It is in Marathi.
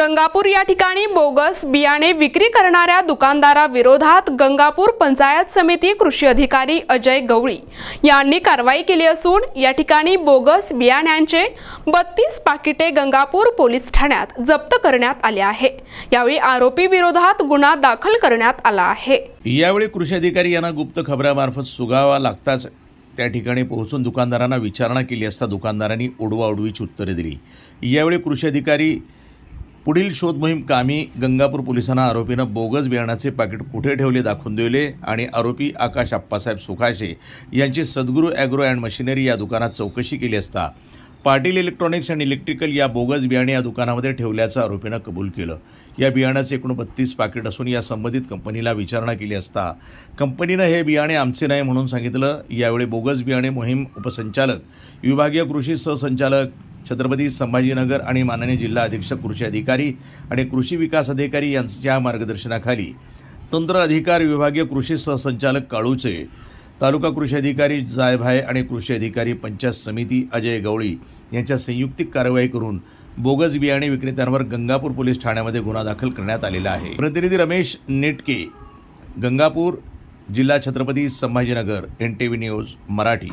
गंगापूर या ठिकाणी बोगस बियाणे विक्री करणाऱ्या दुकानदाराविरोधात गंगापूर पंचायत समिती कृषी अधिकारी अजय गवळी यांनी कारवाई केली असून या ठिकाणी बोगस बियाण्यांचे बत्तीस पाकिटे गंगापूर पोलीस ठाण्यात जप्त करण्यात आले आहे. यावेळी आरोपी विरोधात गुन्हा दाखल करण्यात आला आहे. यावेळी कृषी अधिकारी यांना गुप्त खबरामार्फत सुगावा लागताच त्या ठिकाणी पोहोचून दुकानदारांना विचारणा केली असता दुकानदारांनी उडवाउडवीची उत्तरे दिली. यावेळी कृषी अधिकारी पुढील शोध मोहीम कामी गंगापूर पोलिसांना आरोपीनं बोगस बियाणाचे पाकिट कुठे ठेवले दाखवून दिले आणि आरोपी आकाश आप्पासाहेब सुखाशे यांची सद्गुरू ॲग्रो अँड मशिनरी या दुकानात चौकशी केली असता पाटील इलेक्ट्रॉनिक्स आणि इलेक्ट्रिकल या बोगस बियाणे या दुकानामध्ये ठेवल्याचं आरोपीनं कबूल केलं. या बियाण्याचे एकूण बत्तीस पाकिट असून या संबंधित कंपनीला विचारणा केली असता कंपनीनं हे बियाणे आमचे नाही म्हणून सांगितलं. यावेळी बोगस बियाणे मोहीम उपसंचालक विभागीय कृषी सहसंचालक छत्रपती संभाजीनगर आणि माननीय जिल्हा अधीक्षक कृषी अधिकारी आणि कृषी विकास अधिकारी यांच्या मार्गदर्शनाखाली तंत्र अधिकार विभागीय कृषी सहसंचालक काळूचे तालुका कृषी अधिकारी जायभाय आणि कृषी अधिकारी पंचायत समिती अजय गवळी यांच्या संयुक्तिक कारवाई करून बोगस बियाणे विक्रेत्यांवर गंगापूर पोलीस ठाण्यामध्ये गुन्हा दाखल करण्यात आलेला आहे. प्रतिनिधी रमेश नेटके गंगापूर जिल्हा Chhatrapati Sambhajinagar N T V news Marathi.